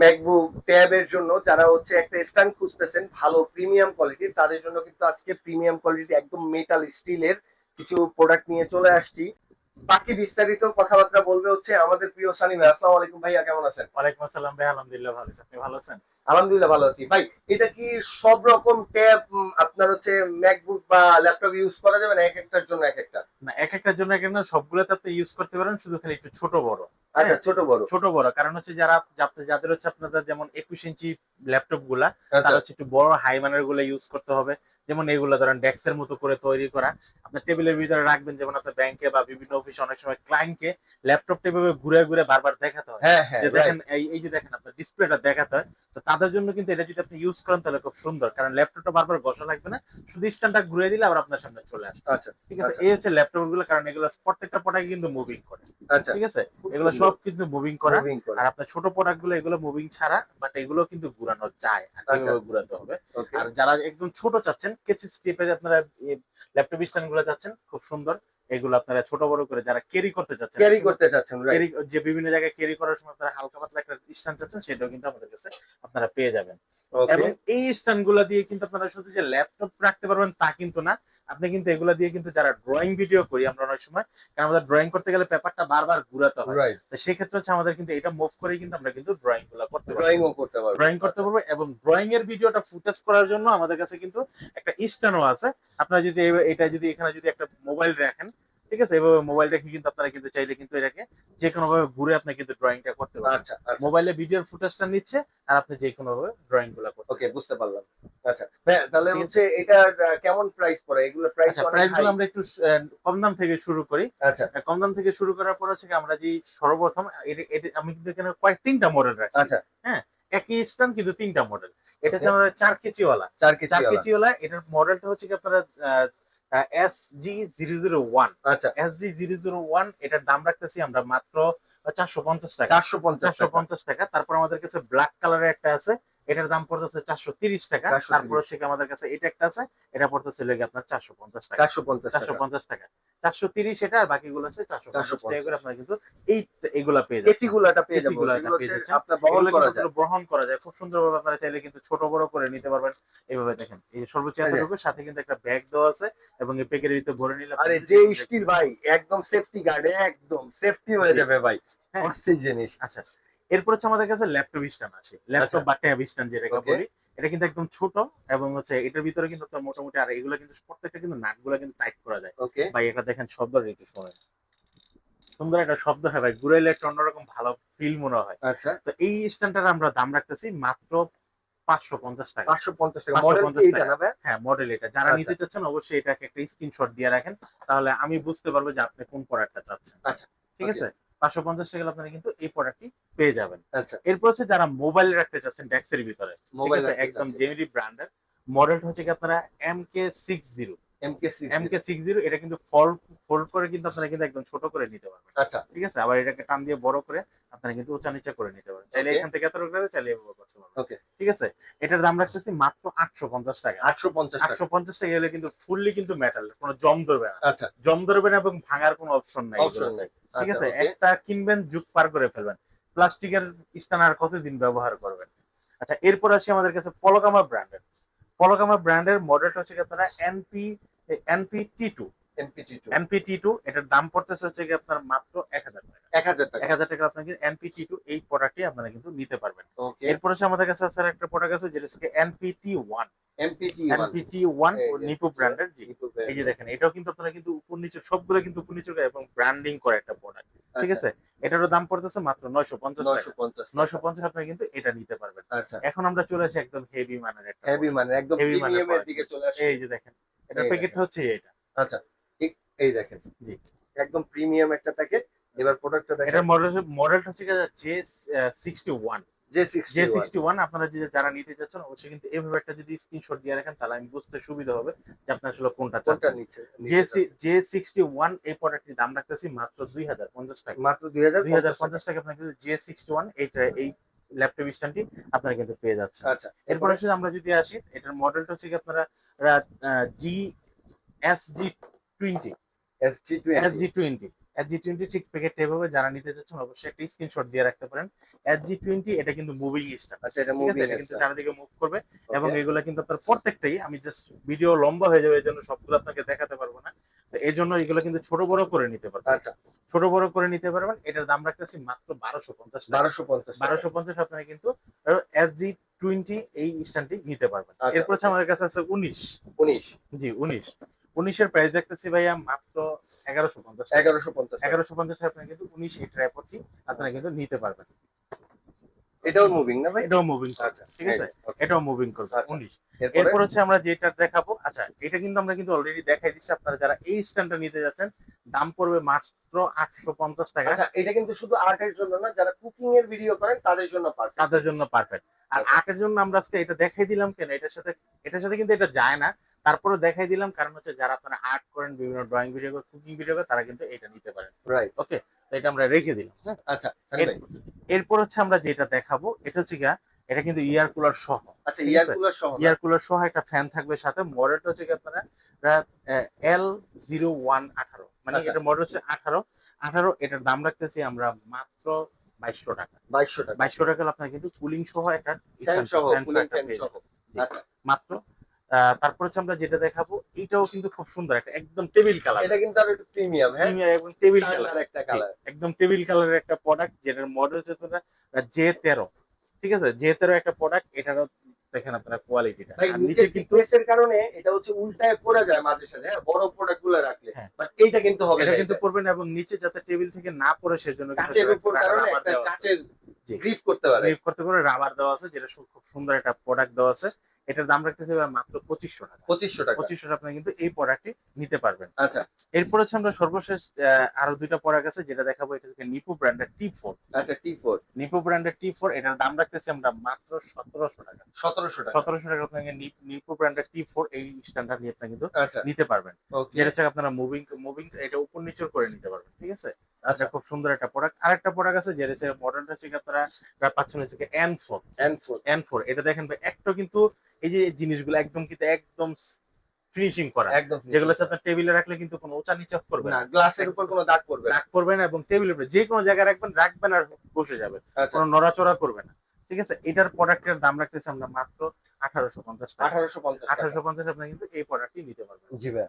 MacBook ট্যাবের জন্য যারা হচ্ছে একটা স্ট্যান্ড খুঁজতেছেন, ভালো প্রিমিয়াম কোয়ালিটি তাদের জন্য কিন্তু আজকে প্রিমিয়াম কোয়ালিটি একদম মেটাল স্টিলের কিছু প্রোডাক্ট নিয়ে চলে আসছি। বাকি বিস্তারিত কথাবার্তা বলবে হচ্ছে আমাদের প্রিয় সানি ভাই। আসসালামু আলাইকুম ভাইয়া কেমন আছেন? ওয়ালাইকুম আসসালাম ভাই আলহামদুলিল্লাহ ভালো আছি। আপনি ভালো আছেন? আলহামদুলিল্লাহ ভালো আছি। ভাই এটা কি সব রকম ট্যাব আপনার হচ্ছে ম্যাকবুক বা ল্যাপটপ ইউজ করা যাবে না এক একটার জন্য এক একটা না এক একটার জন্য এক একটা সবগুলোতে আপনি ইউজ করতে পারেন শুধু খালি একটু ছোট বড়। আচ্ছা হ্যাঁ। ছোট বড়। ছোট বড় কারণ হচ্ছে যারা যাদের- যাদের হচ্ছে আপনাদের যেমন একুশ ইঞ্চি ল্যাপটপগুলা তারা আচ্ছা হচ্ছে একটু বড় হাই মানেরগুলো ইউজ করতে হবে। যেমন এগুলো ধরেন ডেস্কের মতো করে তৈরি করা। আপনার টেবিলের ভিতরে রাখবেন, যেমন আপনার ব্যাংকে বা বিভিন্ন অফিসে অনেক সময় ক্লায়েন্টকে ল্যাপটপটা এভাবে ঘুরে ঘুরে বারবার দেখাতে যে right. দেখেন এই এই যে দেখেন আপনার ডিসপ্লেটা দেখাতে হয় তো তাদের জন্য কিন্তু এটা যদি আপনি ইউজ করেন তাহলে খুব সুন্দর। কারণ ল্যাপটপটা বারবার ঘষা লাগবে না শুধু স্ট্যান্ডটা ঘুরে দিলে আবার আপনার সামনে চলে আসবে। আচ্ছা ঠিক আছে? আচ্ছা। এই হচ্ছে ল্যাপটপগুলো কারণ এগুলো প্রত্যেকটা প্রোডাক্ট কিন্তু মুভিং করে। আচ্ছা। ঠিক আছে? এগুলো সব কিন্তু মুভিং করা। আর আপনার ছোট প্রোডাক্টগুলো এগুলো মুভিং ছাড়া বাট এগুলো কিন্তু ঘুরানো যায় আচ্ছা। ঘুরাতে হবে। আর যারা একদম ছোট চাচ্ছেন কেচি স্টেপে আপনারা ল্যাপটপ স্ট্যান্ডগুলো চাচ্ছেন খুব সুন্দর। এগুলো আপনারা ছোট বড় করে যারা ক্যারি করতে চাচ্ছেন ক্যারি করতে চাচ্ছেন ক্যারি যে বিভিন্ন জায়গায় ক্যারি করার সময় আপনারা হালকা পাতলা একটা স্ট্যান্ড চাচ্ছেন সেটাও কিন্তু আমাদের কাছে আপনারা পেয়ে যাবেন। এবং এই স্ট্যান্ডগুলা দিয়ে কিন্তু আপনারা শুধু যে ল্যাপটপ রাখতে পারবেন তা কিন্তু না। আপনি কিন্তু এগুলা দিয়ে কিন্তু যারা ড্রয়িং ভিডিও করি আমরা অনেক সময় কারণ আমাদের ড্রয়িং করতে গেলে পেপারটা বারবার ঘুরাতে হয়। তো সেই ক্ষেত্রে হচ্ছে আমাদের কিন্তু এটা মুভ করে কিন্তু আমরা কিন্তু ড্রয়িংগুলা করতে পারব। ড্রয়িংও করতে পারবেন ড্রয়িং করতে পারব এবং ড্রয়িং এর ভিডিওটা ফুটেজ করার জন্য আমাদের কাছে কিন্তু একটা স্ট্যান্ডও আছে। আপনারা যদি এটা যদি এখানে যদি একটা মোবাইল রাখেন ঠিক আছে? এভাবে মোবাইল রেখে কিন্তু আপনারা কিন্তু চাইলে কিন্তু এটাকে যে কোনো ভাবে ঘুরে আপনি কিন্তু ড্রয়িংটা করতে পারবেন। আচ্ছা মোবাইলে ভিডিওর ফুটেজটা নিচ্ছে আর আপনি যে কোনো ভাবে ড্রয়িংগুলা করতে ওকে বুঝতে পারলাম। আচ্ছা হ্যাঁ তাহলে হচ্ছে আহ, কেমন প্রাইস পড়ে? এগুলো প্রাইস আচ্ছা প্রাইসগুলো আমরা একটু কম দাম থেকে শুরু করি। আচ্ছা। কম দাম থেকে শুরু করার পর হচ্ছে আমরা যে সর্বপ্রথম এটা- এটা- আমি কিন্তু এখানে কয়েক তিনটা মডেল রাখছি। আচ্ছা। হ্যাঁ একই স্ট্যান্ড কিন্তু তিনটা মডেল এটা হচ্ছে. আমাদের চার কেজি ওয়ালা চার কেজি চার ওয়ালা। কেজি ওয়ালা এটার মডেলটা হচ্ছে কি আপনারা S G zero zero one আচ্ছা। S G zero zero one এটার দাম রাখতেছি আমরা মাত্র চারশো পঞ্চাশ টাকা। চারশো পঞ্চাশ টাকা। তারপর আমাদের কাছে ব্ল্যাক কালারের একটা আছে। এটার দাম পড়তেছে চারশো তিরিশ টাকা। তারপর হচ্ছে আমাদের কাছে এটা একটা আছে এটা পড়তেছে লেগে আপনার চারশো পঞ্চাশ টাকা। চারশো পঞ্চাশ চারশো পঞ্চাশ টাকা। চারশো তিরিশ এটা আর বাকিগুলো আছে চারশো পঞ্চাশ। টাকা করে আপনারা কিন্তু এই এগুলা পেয়ে কেচি যাচ্ছেন। গুলাটা পেয়ে যাব কেচিগুলাটা এগুলো পেয়ে যাচ্ছেন। আপনার বহন করা যায়। গ্রহণ করা যায়। খুব সুন্দরভাবে আপনারা চাইলে কিন্তু ছোট বড় করে নিতে পারবেন। এইভাবে দেখেন এই যে সর্বোচ্চ এই যে। এতটুকু সাথে কিন্তু একটা ব্যাগ দেওয়া আছে এবং এই প্যাকের ভিতরে ভরে নিলে আরে যে স্টিল ভাই একদম সেফটি গার্ড একদম সেফটি হয়ে যাবে ভাই। হ্যাঁ। অস্থির জিনিস। আচ্ছা। এরপর হচ্ছে আমাদের কাছে ল্যাপটপ স্ট্যান্ড আছে। ল্যাপটপ আচ্ছা। বা ট্যাব স্ট্যান্ড যেটাকে. বলি এটা কিন্তু একদম ছোট এবং হচ্ছে এটার ভিতরে কিন্তু আপনার মোটামুটি আর এগুলো কিন্তু প্রত্যেকটা কিন্তু নাটগুলো কিন্তু টাইট করা যায়। ভাই এটা দেখেন শব্দ একটু শোনেন সুন্দর একটা শব্দ হয় ভাই ঘুরাইলে একটা অন্যরকম ভালো ফিল মনে হয়। আচ্ছা। তো এই স্ট্যান্ডটার আমরা দাম রাখতেছি মাত্র পাঁচশো পঞ্চাশ টাকা। পাঁচশো পঞ্চাশ টাকা। হ্যাঁ মডেল এটা। যারা আচ্ছা। নিতে চাচ্ছেন অবশ্যই এটাকে একটা স্ক্রিনশট দিয়ে রাখেন তাহলে আমি বুঝতে পারব যে আপনি কোন প্রোডাক্টটা চাচ্ছেন। আচ্ছা, ঠিক আছে? পাঁচশো পঞ্চাশ টাকা আপনারা কিন্তু এই প্রোডাক্টটি পেয়ে যাবেন। আচ্ছা। এরপর হচ্ছে যারা মোবাইল রাখতে চাচ্ছেন ডেক্সের ভিতরে মোবাইল একদম ব্র্যান্ডের মডেলটা হচ্ছে কি আপনারা M K six zero MKC six zero এটা কিন্তু ফল্ড ফোল্ড করে কিন্তু আপনারা কিন্তু একদম ছোট করে নিতে পারবেন। আচ্ছা। ঠিক আছে? আবার এটাকে টান দিয়ে বড় করে আপনারা কিন্তু উঁচা নিচা করে নিতে চাইলে এখান থেকে এত চাইলে করতে পারবেন. ঠিক আছে? এটার দাম রাখতেছি মাত্র আটশো পঞ্চাশ টাকা। আটশো পঞ্চাশ আটশো পঞ্চাশ টাকা গেলে কিন্তু ফুললি কিন্তু মেটাল কোনো জম ধরবে না। আচ্ছা। জম ধরবে না এবং ভাঙার কোনো অপশন নাই অপশন এগুলোতে। নেই। ঠিক আচ্ছা, আছে. একটা কিনবেন যুগ পার করে ফেলবেন। প্লাস্টিকের স্টান আর কতদিন ব্যবহার করবেন? আচ্ছা এরপর আসি আমাদের কাছে পলকামা ব্র্যান্ডের পলকামা ব্র্যান্ডের মডেলটা হচ্ছে কি আপনারা NP NP T two MPT two এটার দাম পড়তেছে হচ্ছে কি আপনার মাত্র এক হাজার টাকা। এক হাজার টাকা। এক হাজার টাকা আপনাকে এনপি টি টু এই প্রোডাক্টটি আপনারা কিন্তু নিতে পারবেন। এরপর হচ্ছে আমাদের কাছে আছে একটা প্রোডাক্ট আছে যেটা হচ্ছে এনপিটি ওয়ান এমপিটি ওয়ান এই ব্র্যান্ডের জি এই যে দেখেন এটাও কিন্তু আপনারা কিন্তু উপর নিচে সবগুলো কিন্তু উপর নিচে এবং ব্র্যান্ডিং করে একটা প্রোডাক্ট ঠিক আছে? এটারও দাম পড়তেছে মাত্র নয়শো পঞ্চাশ নয়শো পঞ্চাশ আপনারা কিন্তু এটা নিতে পারবেন। আচ্ছা। এখন আমরা চলে আসি একদম হেভি মানের একটা হেভি। মানে একদম মানের দিকে চলে আসে। এই যে দেখেন প্যাকেটটা দেখেন। হচ্ছে এটা আচ্ছা এই দেখেন। জি। একদম প্রিমিয়াম একটা প্যাকেট এবার প্রোডাক্টটা দেখেন। এটার মডেল মডেলটা হচ্ছে J sixty one J sixty one আপনারা যে যারা নিতে চাচ্ছেন অবশ্যই কিন্তু এভাবে একটা যদি স্ক্রিনশট দিয়ে রাখেন তাহলে আমি বুঝতে সুবিধা হবে যে আপনার আসলে কোনটা চাচ্ছেন। জে সিক্সটি ওয়ান এই প্রোডাক্টটির দাম রাখতেছি মাত্র দুই হাজার পঞ্চাশ টাকা। মাত্র দুই হাজার দুই হাজার পঞ্চাশ টাকা আপনার কিন্তু জে সিক্সটি ওয়ান এইটা এই ল্যাপটপ স্ট্যান্ডটি আপনারা কিন্তু পেয়ে যাচ্ছেন। আচ্ছা। এরপর হচ্ছে আমরা যদি আসি এটার মডেলটা হচ্ছে কি আপনারা G S G twenty S G twenty S G twenty ঠিক প্যাকেট এভাবে যারা নিতে চাচ্ছেন অবশ্যই একটা স্ক্রিনশট দিয়ে রাখতে পারেন। এস জি টোয়েন্টি এটা কিন্তু মুভিং স্ট্যান্ড আচ্ছা এটা মুভিং এটা কিন্তু চারিদিকে মুভ করবে এবং এগুলো কিন্তু আপনার প্রত্যেকটাই আমি জাস্ট ভিডিও লম্বা হয়ে যাবে এই জন্য সবগুলো আপনাকে দেখাতে পারব না। এই জন্য এগুলো কিন্তু ছোট বড় করে নিতে পারবেন। আচ্ছা। ছোট বড় করে নিতে পারবেন এটার দাম রাখতেছি মাত্র বারোশো পঞ্চাশ বারোশো পঞ্চাশ বারোশো পঞ্চাশ আপনারা কিন্তু এস জি টোয়েন্টি এই স্ট্যান্ডটি নিতে পারবেন। আচ্ছা, এরপর হচ্ছে আমাদের কাছে আছে উনিশ। উনিশ। জি উনিশ। উনিশের প্রাইস দেখতেছি ভাইয়া মাত্র এগারোশো পঞ্চাশ টাকা। এগারোশো পঞ্চাশ এগারোশো পঞ্চাশ আপনারা কিন্তু উনিশ এই ট্রাইপডটি আপনারা কিন্তু নিতে পারবেন। এটাও মুভিং না ভাই? এটাও মুভিং আচ্ছা ঠিক আছে? এটাও মুভিং করবে আচ্ছা। উনিশ। এরপরে? এরপর হচ্ছে আমরা যেটা দেখাবো আচ্ছা এটা কিন্তু আমরা কিন্তু অলরেডি দেখাই দিচ্ছি আপনারা যারা এই স্ট্যান্ডটা নিতে যাচ্ছেন দাম পড়বে মাত্র আটশো পঞ্চাশ টাকা। আচ্ছা এটা কিন্তু শুধু আর্টের জন্য না যারা কুকিং এর ভিডিও করেন তাদের জন্য পারফেক্ট তাদের জন্য পারফেক্ট আর। আটের জন্য আমরা আজকে এটা দেখাই দিলাম কেন? এটার সাথে এটার সাথে কিন্তু এটা যায় না। তারপরে দেখাই দিলাম কারণ হচ্ছে যারা আপনারা আর্ট করেন বিভিন্ন ড্রয়িং ভিডিও করেন কুকিং ভিডিও করেন তারা কিন্তু এটা নিতে পারেন। রাইট ওকে তো এটা আমরা রেখে দিলাম। হ্যাঁ আচ্ছা এরপর হচ্ছে আমরা যেটা দেখাবো এটা হচ্ছে গিয়া এটা কিন্তু ইয়ার কুলার সহ। আচ্ছা ইয়ার কুলার সহ ইয়ার কুলার সহ একটা ফ্যান থাকবে সাথে মডেলটা হচ্ছে কি আপনারা এল জিরো ওয়ান আঠারো। মানে আচ্ছা। এটা মডেল হচ্ছে আঠারো। আঠারো এটার দাম রাখতেছি আমরা মাত্র বাইশশো টাকা। বাইশশো টাকা। বাইশশো টাকা আপনার কিন্তু কুলিং সহ একটা ফ্যান সহ fan কুলিং একটা ফ্যান সহ। আচ্ছা। মাত্র তারপর হচ্ছে আমরা যেটা দেখাবো এটাও কিন্তু খুব সুন্দর একটা একদম টেবিল কালার এটা কিন্তু আরও একটু প্রিমিয়াম হ্যাঁ? প্রিমিয়াম একদম টেবিল কালার একটা কালার একদম টেবিল কালারের একটা প্রোডাক্ট যেটার মডেল হচ্ছে তোমার জে তেরো ঠিক আছে? জে তেরো একটা প্রোডাক্ট এটারও দেখেন আপনারা কোয়ালিটিটা নিচে কিন্তু থিকনেসের কারণে এটা হচ্ছে উল্টায় পড়ে যায় মাঝে সাথে হ্যাঁ? বড় প্রোডাক্টগুলো রাখলে। হ্যাঁ। বাট এইটা কিন্তু হবে এটা কিন্তু। পড়বে না এবং নিচে যাতে টেবিল থেকে না পড়ে সেজন্য কাচের উপর কারণে একটা কাচের গ্রিপ করতে পারে গ্রিপ করতে পারে রাবার দেওয়া আছে যেটা খুব সুন্দর একটা প্রোডাক্ট দেওয়া আছে। এটার দাম রাখতেছে মাত্র পঁচিশশো টাকা। পঁচিশশো টাকা। পঁচিশশো টাকা আপনারা কিন্তু এই প্রোডাক্টটি নিতে পারবেন। আচ্ছা। এরপর হচ্ছে আমরা সর্বশেষ আরও দুইটা প্রোডাক্ট আছে যেটা দেখাবো। এটা হচ্ছে নিপো ব্র্যান্ডের টি ফোর আচ্ছা টি ফোর নিপো ব্র্যান্ডের টি ফোর এটার দাম রাখতেছি আমরা মাত্র সতেরোশো টাকা। সতেরোশো টাকা। সতেরোশো টাকা আপনাকে নিপ- ব্র্যান্ডের টি ফোর এই স্ট্যান্ডার্ড নিয়ে আপনি কিন্তু আচ্ছা। নিতে পারবেন। যেটা হচ্ছে আপনারা মুভিং মুভিং এটা উপর নিচের করে নিতে পারবেন ঠিক আছে? আচ্ছা খুব সুন্দর একটা প্রোডাক্ট আরেকটা প্রোডাক্ট আছে যেটা হচ্ছে মডেলটা হচ্ছে আপনারা যা পাচ্ছেন হচ্ছে N four N four N four এটা দেখেন ভাই একটা কিন্তু এই যে জিনিসগুলো একদম কিন্তু একদম ফিনিশিং করা। একদম যেগুলো আপনার টেবিলে রাখলে কিন্তু কোনো উঁচা নিচা করবে না। গ্লাসের উপর কোনো দাগ পড়বে না। রাগ করবে না এবং টেবিলের উপরে যে কোনো জায়গায় রাখবেন রাখবেন আর বসে যাবে। আচ্ছা। কোনো নড়াচড়া করবে না। ঠিক আছে? এটার প্রোডাক্টের দাম রাখতেছি আমরা মাত্র আঠারোশো পঞ্চাশ আঠারোশো পঞ্চাশ আঠারোশো পঞ্চাশ আপনি কিন্তু এই প্রোডাক্টটি নিতে পারবেন। জি ভাই।